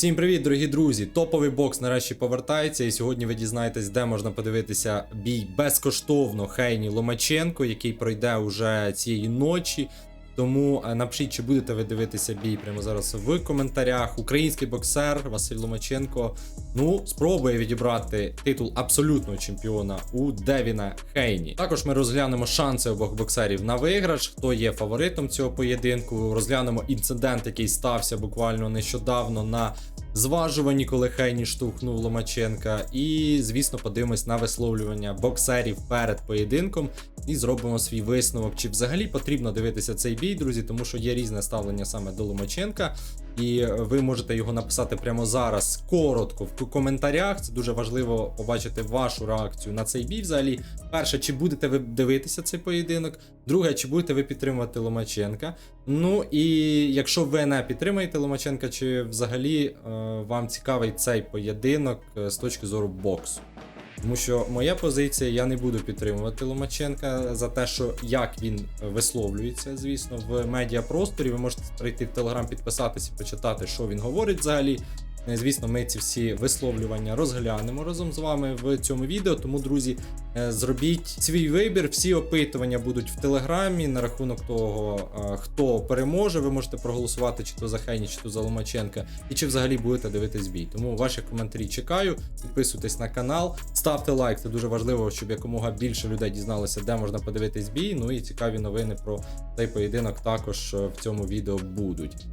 Всім привіт, дорогі друзі! Топовий бокс нарешті повертається, і сьогодні ви дізнаєтесь, де можна подивитися бій безкоштовно Хейні Ломаченко, який пройде уже цієї ночі. Тому е, напишіть, чи будете ви дивитися бій прямо зараз в коментарях. Український боксер Василь Ломаченко ну спробує відібрати титул абсолютного чемпіона у Девіна Хейні. Також ми розглянемо шанси обох боксерів на виграш, хто є фаворитом цього поєдинку. Розглянемо інцидент, який стався буквально нещодавно на зважуванні, коли Хейні штовхнув Ломаченка. І, звісно, подивимось на висловлювання боксерів перед поєдинком і зробимо свій висновок. Чи взагалі потрібно дивитися цей бій, друзі, тому що є різне ставлення саме до Ломаченка. І ви можете його написати прямо зараз коротко в коментарях. Це дуже важливо побачити вашу реакцію на цей бій. Взагалі, перше, чи будете ви дивитися цей поєдинок? Друге, чи будете ви підтримувати Ломаченка? Ну і якщо ви не підтримаєте Ломаченка, чи взагалі е, вам цікавий цей поєдинок е, з точки зору боксу? Тому що моя позиція, я не буду підтримувати Ломаченка за те, що як він висловлюється, звісно, в медіапросторі. Ви можете прийти в Телеграм, підписатися, почитати, що він говорить взагалі. Е, Звісно, ми ці всі висловлювання розглянемо разом з вами в цьому відео. Тому, друзі, е, зробіть свій вибір. Всі опитування будуть в телеграмі на рахунок того, е, хто переможе. Ви можете проголосувати чи то за Хейні, чи то за Ломаченка, і чи взагалі будете дивитись бій. Тому ваші коментарі чекаю. Підписуйтесь на канал, ставте лайк. Це дуже важливо, щоб якомога більше людей дізналося, де можна подивитись бій. Ну і цікаві новини про цей поєдинок також е, в цьому відео будуть.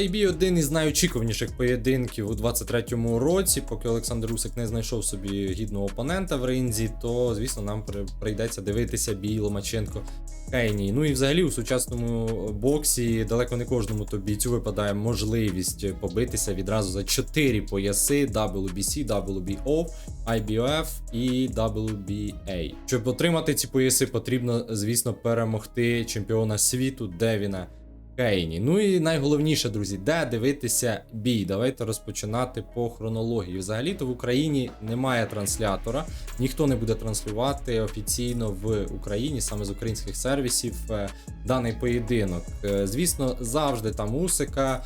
Цей бій один із найочікуваніших поєдинків у 23-му році. Поки Олександр Русик не знайшов собі гідного опонента в ринзі, то звісно нам прийдеться дивитися бій Ломаченко Кейні. Ну і взагалі у сучасному боксі далеко не кожному то бійцю випадає можливість побитися відразу за 4 пояси WBC, WBO, IBOF і WBA. Щоб отримати ці пояси, потрібно, звісно, перемогти чемпіона світу Девіна Кейні. Ну і найголовніше, друзі, де дивитися бій. Давайте розпочинати по хронології. Взагалі-то в Україні немає транслятора, ніхто не буде транслювати офіційно в Україні, саме з українських сервісів, е, даний поєдинок. Е, Звісно, завжди там Усика,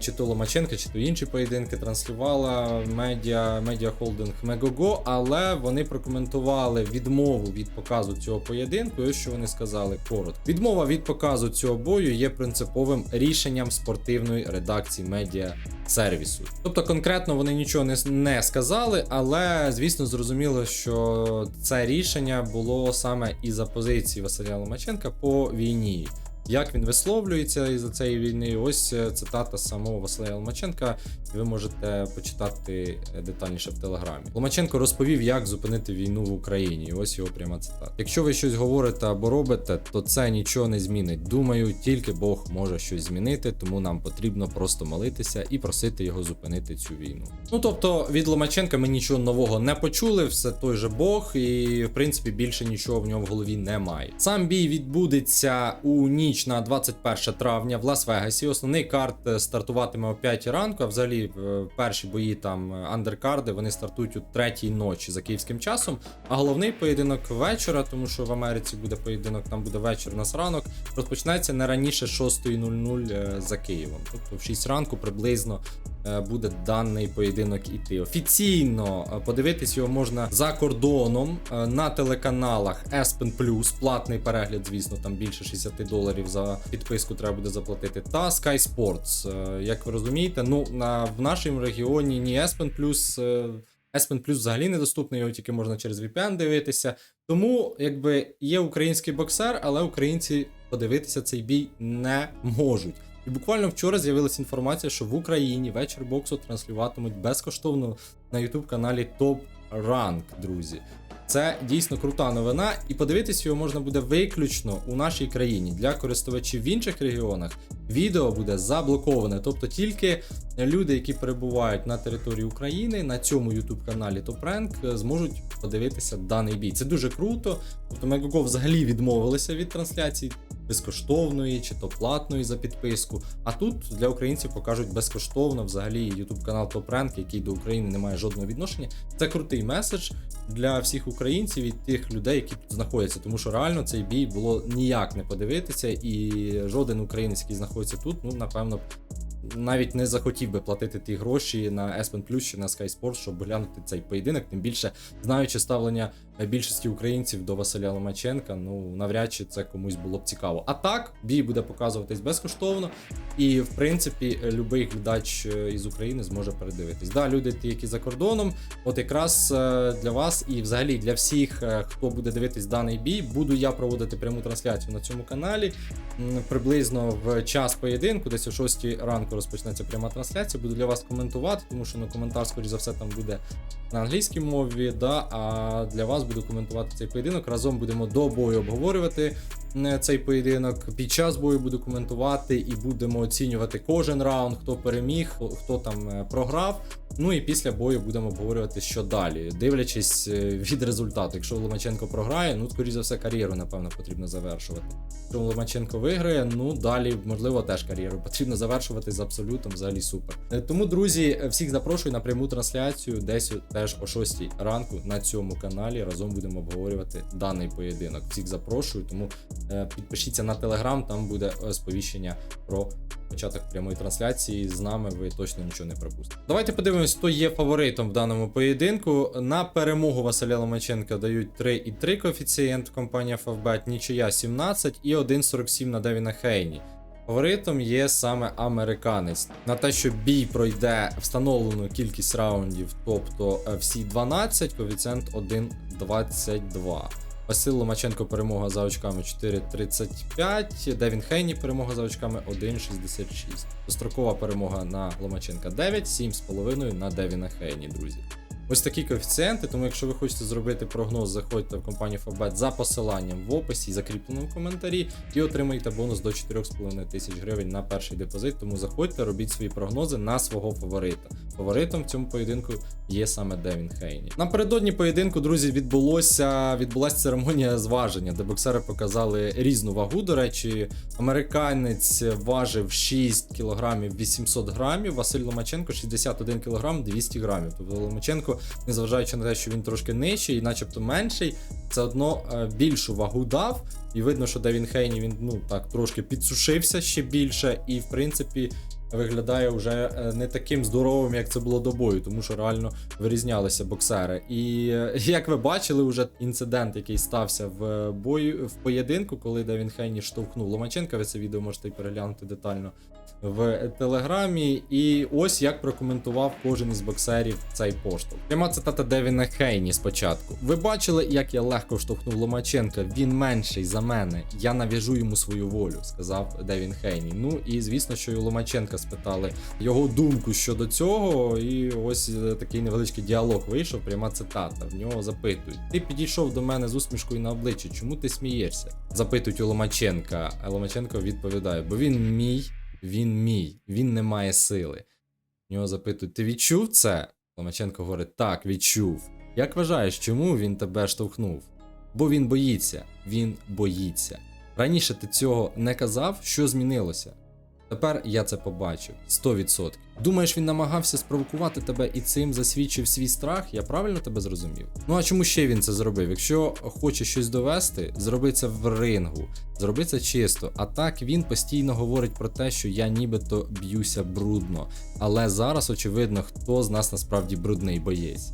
чи то Ломаченка, чи то інші поєдинки транслювала медіа, холдинг Мегого, але вони прокоментували відмову від показу цього поєдинку. І що вони сказали коротко. Відмова від показу цього бою є принциповим рішенням спортивної редакції медіа сервісу. Тобто конкретно вони нічого не, не сказали, але звісно зрозуміло, що це рішення було саме із-за позиції Василя Ломаченка по війні. Як він висловлюється із цієї війни? Ось е, цитата самого Василя Ломаченка. Ви можете почитати е, детальніше в телеграмі. Ломаченко розповів, як зупинити війну в Україні. Ось його пряма цитата. Якщо ви щось говорите або робите, то це нічого не змінить. Думаю, тільки Бог може щось змінити, тому нам потрібно просто молитися і просити його зупинити цю війну. Ну тобто від Ломаченка ми нічого нового не почули, все той же Бог, і в принципі більше нічого в нього в голові немає. Сам бій відбудеться у ніч на 21 травня в Лас-Вегасі. Основний карт е, стартуватиме о 5 ранку. А взагалі е, перші бої там е, андеркарди вони стартують у 3 ночі за київським часом. А головний поєдинок вечора, тому що в Америці буде поєдинок, там буде вечір нас ранок. Розпочнеться не раніше 6.00 е, за Києвом. Тобто в 6 ранку приблизно буде даний поєдинок іти. Офіційно е, подивитись його можна за кордоном е, на телеканалах ESPN+, платний перегляд, звісно, там більше 60 доларів за підписку треба буде заплатити. Та Sky Sports. Е, Як ви розумієте, ну на в нашому регіоні ні ESPN+, е, ESPN Plus взагалі недоступний, його тільки можна через VPN дивитися. Тому, якби є український боксер, але українці подивитися цей бій не можуть. І буквально вчора з'явилася інформація, що в Україні вечір боксу транслюватимуть безкоштовно на YouTube каналі Top Rank, друзі. Це дійсно крута новина, і подивитись його можна буде виключно у нашій країні. Для користувачів в інших регіонах відео буде заблоковане. Тобто тільки люди, які перебувають на території України на цьому YouTube каналі е, зможуть подивитися даний бій. Це дуже круто. Тобто Megogo взагалі відмовилися від трансляції безкоштовної чи то платної за підписку. А тут для українців покажуть безкоштовно взагалі YouTube канал Rank, який до України не має жодного відношення. Це крутий меседж для всіх українців і тих людей, які тут знаходяться, тому що реально цей бій було ніяк не подивитися, і жоден українець, який знаходиться тут, ну напевно навіть не захотів би платити ті гроші на ESPN Plus чи на Sky Sports, щоб глянути цей поєдинок. Тим більше знаючи ставлення більшості українців до Василя Ломаченка, ну навряд чи це комусь було б цікаво. А так, бій буде показуватись безкоштовно, і в принципі, любий глядач е, із України зможе передивитись. Да, люди, ті, які за кордоном, от якраз е, для вас і взагалі для всіх, е, хто буде дивитись даний бій, буду я проводити пряму трансляцію на цьому каналі. Приблизно в час поєдинку, десь о 6 ранку розпочнеться пряма трансляція. Буду для вас коментувати, тому що на коментар, скоріш за все, там буде на англійській мові. Да, а для вас буду коментувати цей поєдинок. Разом будемо до бою обговорювати е, цей поєдинок. Під час бою буду коментувати і будемо оцінювати кожен раунд, хто переміг, хто- там е, програв. Ну і після бою будемо обговорювати, що далі, дивлячись е, від результату. Якщо Ломаченко програє, ну скоріш за все кар'єру, напевно, потрібно завершувати. Якщо Ломаченко виграє, ну далі можливо теж кар'єру потрібно завершувати з абсолютом взагалі супер. Тому, друзі, всіх запрошую на пряму трансляцію десь теж о 6 ранку на цьому каналі. Разом будемо обговорювати даний поєдинок. Всіх запрошую, тому е, підпишіться на телеграм, там буде е, сповіщення про початок прямої трансляції. З нами ви точно нічого не пропустите. Давайте подивимось, хто є фаворитом в даному поєдинку. На перемогу Василя Ломаченка дають 3,3 коефіцієнт компанія Фавбет, нічия 17 і 1,47 на Девіна Хейні. Фаворитом є саме американець. На те, що бій пройде встановлену кількість раундів, тобто всі 12, коефіцієнт 1,22. Васил Ломаченко перемога за очками 4,35. Девін Хейні перемога за очками 1,66. Дострокова перемога на Ломаченка 9, 7,5 на Девіна Хейні, друзі. Ось такі коефіцієнти, тому якщо ви хочете зробити прогноз, заходьте в компанію Фабет за посиланням в описі закріпленому коментарі і отримаєте бонус до 4,5 тисяч гривень на перший депозит. Тому заходьте, робіть свої прогнози на свого фаворита. Фаворитом в цьому поєдинку є саме Девін Хейні. Напередодні поєдинку, друзі, відбулося відбулася церемонія зваження, де боксери показали різну вагу. До речі, американець важив 6 кг 800 грамів, Василь Ломаченко 61 кг 200 грамів. Тобто Ломаченко, незважаючи на те, що він трошки нижчий, і начебто менший, все одно е, більшу вагу дав. І видно, що Девін Хейні він ну так трошки підсушився ще більше, і в принципі. Виглядає вже е, не таким здоровим, як це було до бою, тому що реально вирізнялися боксери. І е, як ви бачили, вже інцидент, який стався в бою в поєдинку, коли Девін Хейні штовхнув Ломаченка. Ви це відео можете переглянути детально в телеграмі. І ось як прокоментував кожен із боксерів цей поштовх. Пряма цитата Девіна Хейні спочатку. Ви бачили, як я легко штовхнув Ломаченка. Він менший за мене. Я нав'яжу йому свою волю, сказав Девін Хейні. Ну і звісно, що і у Ломаченка спитали його думку щодо цього. І ось е, такий невеличкий діалог вийшов. Пряма цитата. В нього запитують: Ти підійшов до мене з усмішкою на обличчі. Чому ти смієшся? Запитують у Ломаченка. А Ломаченко відповідає: бо він мій. Він мій, він не має сили. Нього запитують: ти відчув це? Ломаченко говорить: так, відчув. Як вважаєш, чому він тебе штовхнув? Бо він боїться, він боїться. Раніше ти цього не казав, що змінилося. Тепер я це побачив 100%. Думаєш, він намагався спровокувати тебе і цим засвідчив свій страх? Я правильно тебе зрозумів? Ну а чому ще він це зробив? Якщо хоче щось довести, зроби це в рингу, зроби це чисто. А так він постійно говорить про те, що я нібито б'юся брудно. Але зараз очевидно, хто з нас насправді брудний боєць.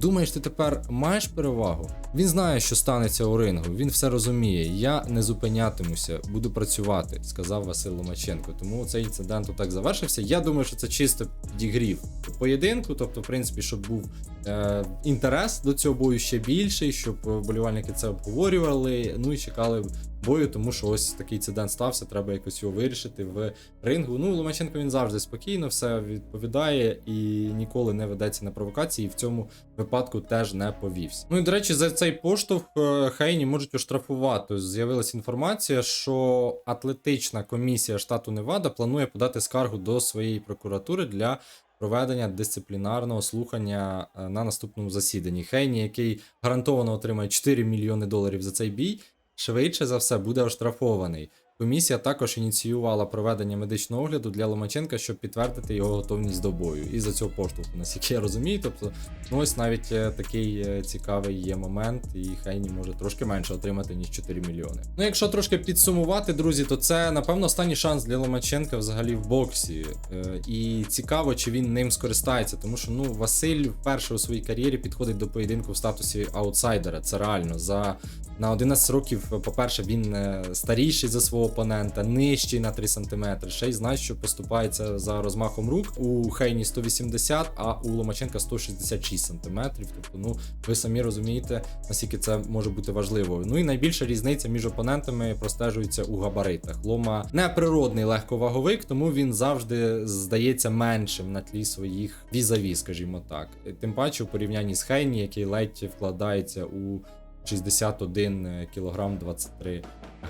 Думаєш, ти тепер маєш перевагу? Він знає, що станеться у рингу, він все розуміє. Я не зупинятимуся, буду працювати, сказав Василь Ломаченко. Тому цей інцидент так завершився. Я думаю, що це чисто підігрів поєдинку. Тобто, в принципі, щоб був е, інтерес до цього бою ще більший, щоб болівальники це обговорювали. Ну і чекали бою, тому що ось такий інцидент стався. Треба якось його вирішити в рингу. Ну, Ломаченко він завжди спокійно все відповідає і ніколи не ведеться на провокації. І в цьому випадку теж не повівся. Ну і до речі, за цей поштовх е, Хейні можуть оштрафувати. З'явилася інформація, що атлетична комісія штату Невада планує подати скаргу до своєї прокуратури для. Проведення дисциплінарного слухання е, на наступному засіданні. Хейні, який гарантовано отримає 4 мільйони доларів за цей бій, швидше за все буде оштрафований. Комісія також ініціювала проведення медичного огляду для Ломаченка, щоб підтвердити його готовність до бою. І за цього поштовху, наскільки я розумію. Тобто, ну ось навіть е, такий е, цікавий є момент, і Хейні може трошки менше отримати, ніж 4 мільйони. Ну, якщо трошки підсумувати, друзі, то це напевно останній шанс для Ломаченка взагалі в боксі. Е, І цікаво, чи він ним скористається, тому що ну Василь вперше у своїй кар'єрі підходить до поєдинку в статусі аутсайдера. Це реально за на 11 років, по-перше, він старіший за свого опонента, нижчий на 3 см. Ще й знає, що поступається за розмахом рук. У Хейні 180, а у Ломаченка 166 см. Тобто, ну ви самі розумієте, наскільки це може бути важливо. Ну і найбільша різниця між опонентами простежується у габаритах. Лома не природний легковаговик, тому він завжди здається меншим на тлі своїх візаві, скажімо так. Тим паче у порівнянні з Хейні, який ледь вкладається у 61 кг 23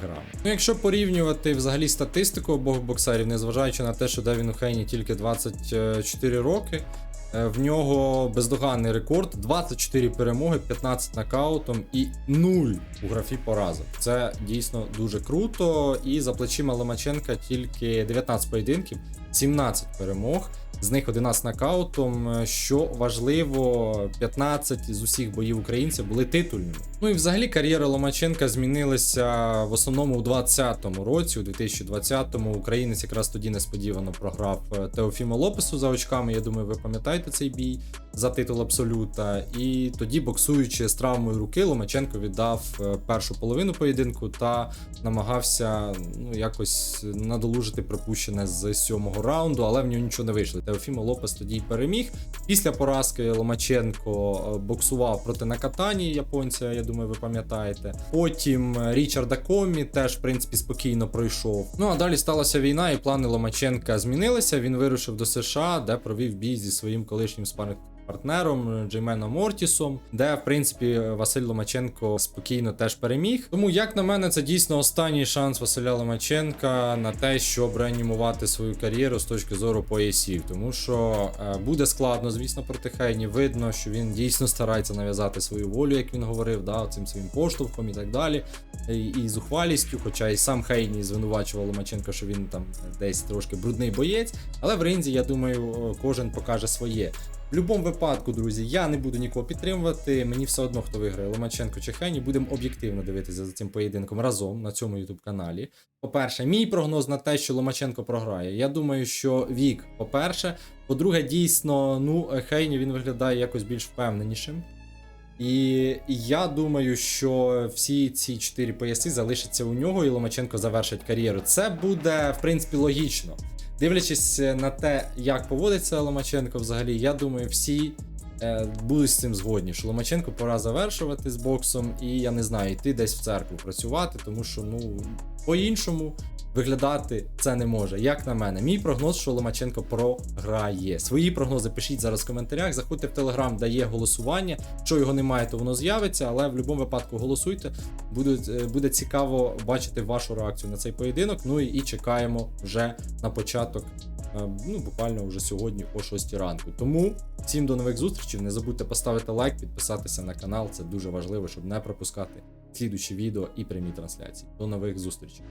грам. Ну, якщо порівнювати взагалі статистику обох боксерів, незважаючи на те, що Девіну Хейні тільки 24 роки. е, В нього бездоганний рекорд, 24 перемоги, 15 нокаутом і 0 у графі поразок. Це дійсно дуже круто. І за плечима Ломаченка тільки 19 поєдинків, 17 перемог, з них 11 нокаутом. е, Що важливо, 15 з усіх боїв українців були титульними. Ну і взагалі кар'єра Ломаченка змінилася в основному у 2020 році, у 2020-му українець якраз тоді несподівано програв Теофімо Лопесу за очками. Я думаю, ви пам'ятаєте цей бій за титул Абсолюта. І тоді, боксуючи з травмою руки, Ломаченко віддав е, першу половину поєдинку та намагався ну якось надолужити припущене з сьомого раунду, але в нього нічого не вийшло. Теофімо Лопес тоді й переміг. Після поразки Ломаченко е, боксував проти Накатані японця, я думаю, ви пам'ятаєте. Потім е, Річарда Комі теж, в принципі, спокійно пройшов. Ну а далі сталася війна, і плани Ломаченка змінилися. Він вирушив до США, де провів бій зі своїм колишнім спаринг партнером Джейменом Мортісом, де в принципі Василь Ломаченко спокійно теж переміг. Тому, як на мене, це дійсно останній шанс Василя Ломаченка на те, щоб реанімувати свою кар'єру з точки зору поясів. Тому що е, буде складно, звісно, проти Хейні. Видно, що він дійсно старається нав'язати свою волю, як він говорив, да, цим своїм поштовхом і так далі. І, і зухвалістю, хоча і сам Хейні звинувачував Ломаченка, що він там десь трошки брудний боєць. Але в ринзі, я думаю, кожен покаже своє. В будь-якому випадку, друзі, я не буду нікого підтримувати. Мені все одно, хто виграє Ломаченко чи Хейні. Будемо об'єктивно дивитися за цим поєдинком разом на цьому youtube каналі. По-перше, мій прогноз на те, що Ломаченко програє. Я думаю, що вік, по-перше. По-друге, дійсно, ну, Хейні він виглядає якось більш впевненішим. І я думаю, що всі ці чотири пояси залишаться у нього, і Ломаченко завершить кар'єру. Це буде, в принципі, логічно. Дивлячись на те, як поводиться Ломаченко, взагалі, я думаю, всі е, будуть з цим згодні, що Ломаченко пора завершувати з боксом, і я не знаю, йти десь в церкву працювати, тому що ну по-іншому виглядати це не може. Як на мене, мій прогноз, що Ломаченко програє. Свої прогнози пишіть зараз в коментарях. Заходьте в телеграм, де є голосування. Якщо його немає, то воно з'явиться, але в будь-якому випадку голосуйте. Буде, е, буде цікаво бачити вашу реакцію на цей поєдинок. Ну і, і чекаємо вже на початок. е, Ну, буквально вже сьогодні о 6 ранку. Тому всім до нових зустрічей. Не забудьте поставити лайк, підписатися на канал. Це дуже важливо, щоб не пропускати слідучі відео і прямі трансляції. До нових зустрічей.